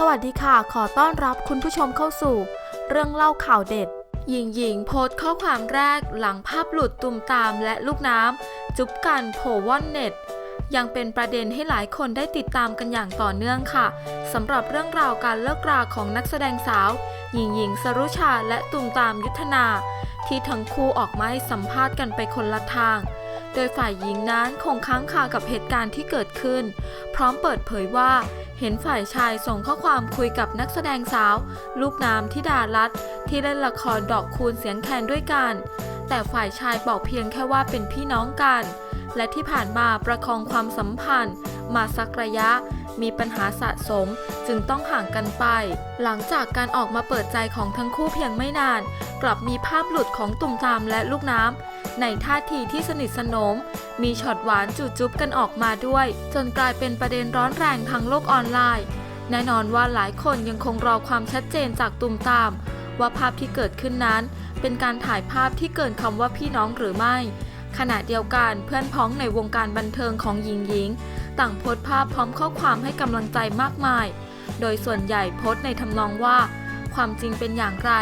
สวัสดีค่ะ ขอต้อนรับคุณผู้ชมเข้าสู่ เรื่องเล่าข่าวเด็ด หญิงหญิงโพสต์ข้อความแรกหลังภาพหลุดตุ่มตามและลูกน้ำ จุ๊บกันโผว่อนเน็ต ยังเป็นประเด็นให้หลายคนได้ติดตามกันอย่างต่อเนื่องค่ะสำหรับเรื่องราวการเลิกราของนักแสดงสาว หญิงหญิงสรุชาและตุ่มตามยุทธนา ที่ทั้งคู่ออกมาให้สัมภาษณ์กันไปคนละทางโดยฝ่ายหญิงนั้นคงค้างคากับเหตุการณ์ที่เกิดขึ้น พร้อมเปิดเผยว่า เห็นฝ่ายชายส่งข้อความคุยกับนักแสดงสาว ลูกน้ำทิดารัตน์ที่เล่นละครดอกคูณเสียงแคนด้วยกัน แต่ฝ่ายชายบอกเพียงแค่ว่าเป็นพี่น้องกัน และที่ผ่านมาประคองความสัมพันธ์ มาสักระยะ มีปัญหาสะสมจึงต้องห่างกันไป หลังจากการออกมาเปิดใจของทั้งคู่เพียงไม่นาน กลับมีภาพหลุดของตุ่มตามและลูกน้ำ ในท่าทีที่สนิทสนม มีช็อตหวานจูจุ๊บกันออกมาด้วย จนกลายเป็นประเด็นร้อนแรงทางโลกออนไลน์ แน่นอนว่าหลายคนยังคงรอความชัดเจนจากตุมตาม ว่าภาพที่เกิดขึ้นนั้น เป็นการถ่ายภาพที่เกินคำว่าพี่น้องหรือไม่ ขณะเดียวกันเพื่อนพ้องในวงการบันเทิงของหญิงหญิง ต่างโพสต์ภาพพร้อมข้อความให้กำลังใจมากมาย โดยส่วนใหญ่โพสต์ในทำนองว่า ความจริงเป็นอย่างไร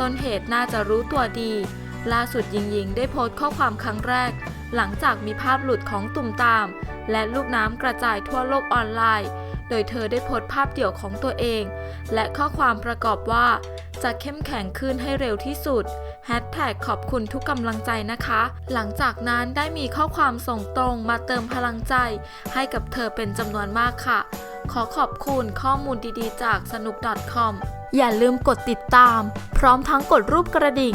ต้นเหตุน่าจะรู้ตัวดี ล่าสุดหญิงหญิงได้โพสต์ข้อความครั้งแรก หลังจากมีภาพหลุดของตุ่มตาม และลูกน้ำกระจายทั่วโลกออนไลน์ โดยเธอได้โพสต์ภาพเดี่ยวของตัวเอง และข้อความประกอบว่า จะเข้มแข็งขึ้นให้เร็วที่สุดแฮชแท็กขอบคุณทุกกำลังใจนะคะ หลังจากนั้นได้มีข้อความส่งตรงมาเติมพลังใจ ให้กับเธอเป็นจำนวนมากค่ะ ขอขอบคุณข้อมูลดีๆ จากสนุก .com อย่าลืมกดติดตาม พร้อมทั้งกดรูปกระดิ่ง